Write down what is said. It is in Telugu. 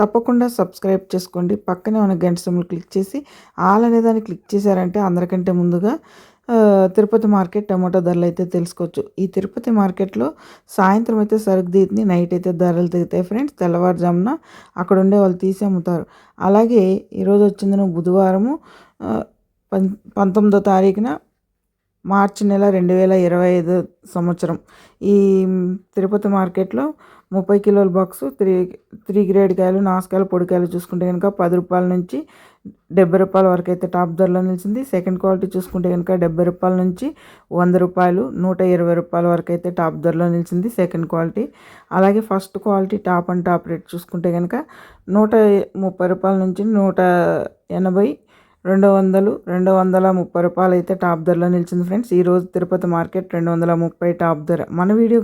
తప్పకుండా సబ్స్క్రైబ్ చేసుకోండి. పక్కనే ఉన్న గంట సింబల్ క్లిక్ చేసి ఆల్ అనే దాన్ని క్లిక్ చేశారంటే అందరికంటే ముందుగా తిరుపతి మార్కెట్ టమాటో ధరలు అయితే తెలుసుకోవచ్చు. ఈ తిరుపతి మార్కెట్లో సాయంత్రం అయితే సరుకు దిగుతుంది నైట్ అయితే ధరలు దిగుతాయి ఫ్రెండ్స్. తెల్లవారుజామున అక్కడ ఉండే వాళ్ళు తీసి అమ్ముతారు. అలాగే ఈరోజు వచ్చింది బుధవారము పం పంతొమ్మిదో తారీఖున మార్చి నెల రెండు వేల ఇరవై ఐదు సంవత్సరం. ఈ తిరుపతి మార్కెట్లో ముప్పై కిలోల బాక్సు త్రీ త్రీ గ్రేడ్ కాయలు నాసుకాయలు పొడికాయలు చూసుకుంటే కనుక పది రూపాయల నుంచి డెబ్బై రూపాయల వరకు అయితే టాప్ ధరలో నిలిచింది. సెకండ్ క్వాలిటీ చూసుకుంటే కనుక డెబ్బై రూపాయల నుంచి వంద రూపాయలు నూట ఇరవై రూపాయల వరకు అయితే టాప్ ధరలో నిలిచింది సెకండ్ క్వాలిటీ. అలాగే first quality top and top rate చూసుకుంటే కనుక నూట ముప్పై రూపాయల నుంచి నూట ఎనభై రెండు వందలు రెండు వందల ముప్పై రూపాయలు అయితే టాప్ ధరలో నిలిచింది ఫ్రెండ్స్. ఈరోజు తిరుపతి మార్కెట్ రెండు వందల ముప్పై టాప్ ధర. మన వీడియో